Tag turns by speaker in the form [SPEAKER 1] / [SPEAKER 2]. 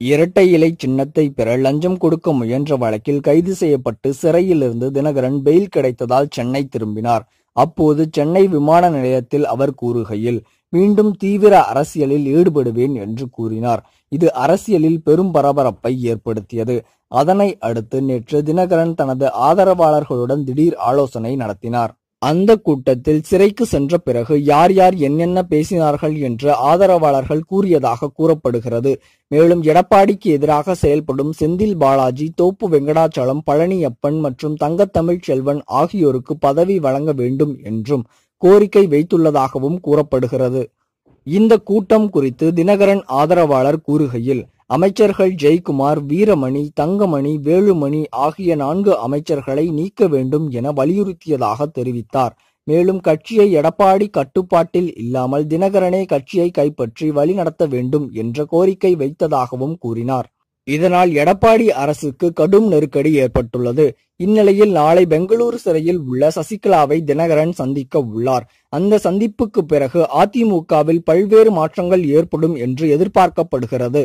[SPEAKER 1] இரட்டை இலை சின்னத்தை பெற லஞ்சம் கொடுக்க முயன்ற வழக்கில் கைது செய்யப்பட்டு சிறையிலிருந்து தினகரன் பெயில் கிடைத்ததால் சென்னை திரும்பினார். அப்போது சென்னை விமான நிலையத்தில் அவர் கூறுகையில் மீண்டும் தீவிர அரசியலில் ஈடுபடுவேன் என்று கூறினார். இது அரசியலில் பெரும் பரபரப்பை ஏற்படுத்தியது. அதனை அடுத்து நேற்று தினகரன் தனது ஆதரவாளர்களுடன் திடீர் ஆலோசனை நடத்தினார். அந்த கூட்டத்தில் சிறைக்கு சென்ற பிறகு யார் யார் என்னென்ன பேசினார்கள் என்று ஆதரவாளர்கள் கூறியதாக கூறப்படுகிறது. மேலும் எடப்பாடிக்கு எதிராக செயல்படும் செந்தில் பாலாஜி தோப்பு வெங்கடாச்சலம் பழனியப்பன் மற்றும் தங்கத்தமிழ் செல்வன் ஆகியோருக்கு பதவி வழங்க வேண்டும் என்றும் கோரிக்கை வைத்துள்ளதாகவும் கூறப்படுகிறது. இந்த கூட்டம் குறித்து தினகரன் ஆதரவாளர் கூறுகையில் அமைச்சர்கள் ஜெய்குமார் வீரமணி தங்கமணி வேலுமணி ஆகிய நான்கு அமைச்சர்களை நீக்க வேண்டும் என வலியுறுத்தியதாக தெரிவித்தார். மேலும் கட்சியை எடப்பாடி கட்டுப்பாட்டில் இல்லாமல் தினகரனே கட்சியை கைப்பற்றி வழிநடத்த வேண்டும் என்ற கோரிக்கை வைத்ததாகவும் கூறினார். இதனால் எடப்பாடி அரசுக்கு கடும் நெருக்கடி ஏற்பட்டுள்ளது. இந்நிலையில் நாளை பெங்களூரு சிறையில் உள்ள சசிகலாவை தினகரன் சந்திக்க உள்ளார். அந்த சந்திப்புக்கு பிறகு அதிமுகவில் பல்வேறு மாற்றங்கள் ஏற்படும் என்று எதிர்பார்க்கப்படுகிறது.